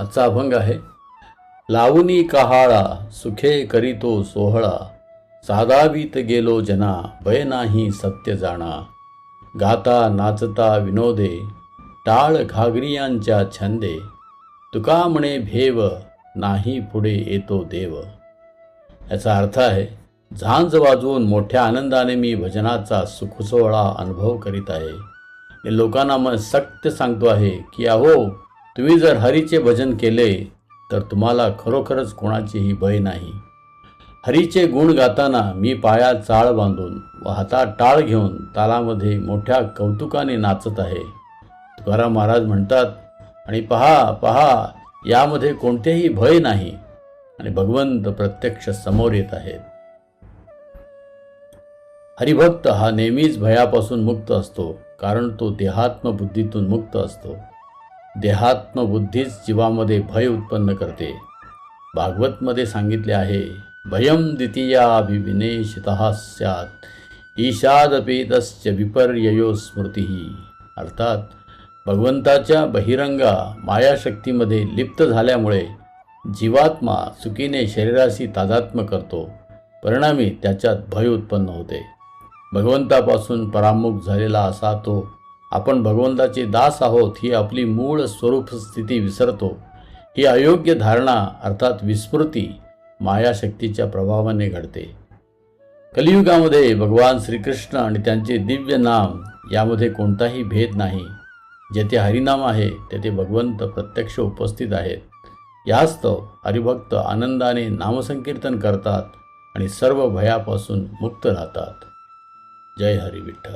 आजचा अभंग आहे लावणी कहाळा सुखे करीतो सोहळा साधावीत गेलो जना भय नाही सत्य जाणा गाता नाचता विनोदे टाळ घागरियांच्या छंदे तुका म्हणे भेव नाही पुढे येतो देव. याचा अर्थ आहे झांज वाजवून मोठ्या आनंदाने मी भजनाचा सुखसोहळा अनुभव करीत आहे. लोकांना मग सत्य सांगतो आहे की अहो तुम्ही जर हरीचे भजन केले तर तुम्हाला खरोखरच कोणाचीही भय नाही. हरीचे गुण गाताना मी पायात चाळ बांधून व हातात टाळ घेऊन तालामध्ये मोठ्या कौतुकाने नाचत आहे. तुकाराम महाराज म्हणतात आणि पहा पहा यामध्ये कोणतेही भय नाही. आणि भगवंत प्रत्यक्ष समोर येत आहेत. हरिभक्त हा नेहमीच भयापासून मुक्त असतो कारण तो देहात्म बुद्धीतून मुक्त असतो. देहात्म बुद्धीच जीवामध्ये भय उत्पन्न करते. भागवतमध्ये सांगितले आहे भयम स्यात स्यात् ईशादपेतस्य विपर्ययो स्मृती. अर्थात भगवंताच्या बहिरंगा मायाशक्तीमध्ये लिप्त झाल्यामुळे जीवात्मा चुकीने शरीराशी तादात्म्य करतो परिणामी त्याच्यात भय उत्पन्न होते. भगवंतापासून परामुख झालेला असा तो आपण भगवंताचे दास आहोत ही आपली मूळ स्वरूप स्थिती विसरतो. ही अयोग्य धारणा अर्थात विस्मृती मायाशक्तीच्या प्रभावाने घडते. कलियुगामध्ये भगवान श्रीकृष्ण आणि त्यांचे दिव्य नाम यामध्ये कोणताही भेद नाही. जेथे हरिनाम आहे तेथे भगवंत प्रत्यक्ष उपस्थित आहेत. यास्तव हरिभक्त आनंदाने नामसंकीर्तन करतात आणि सर्व भयापासून मुक्त राहतात. जय हरी विठ्ठल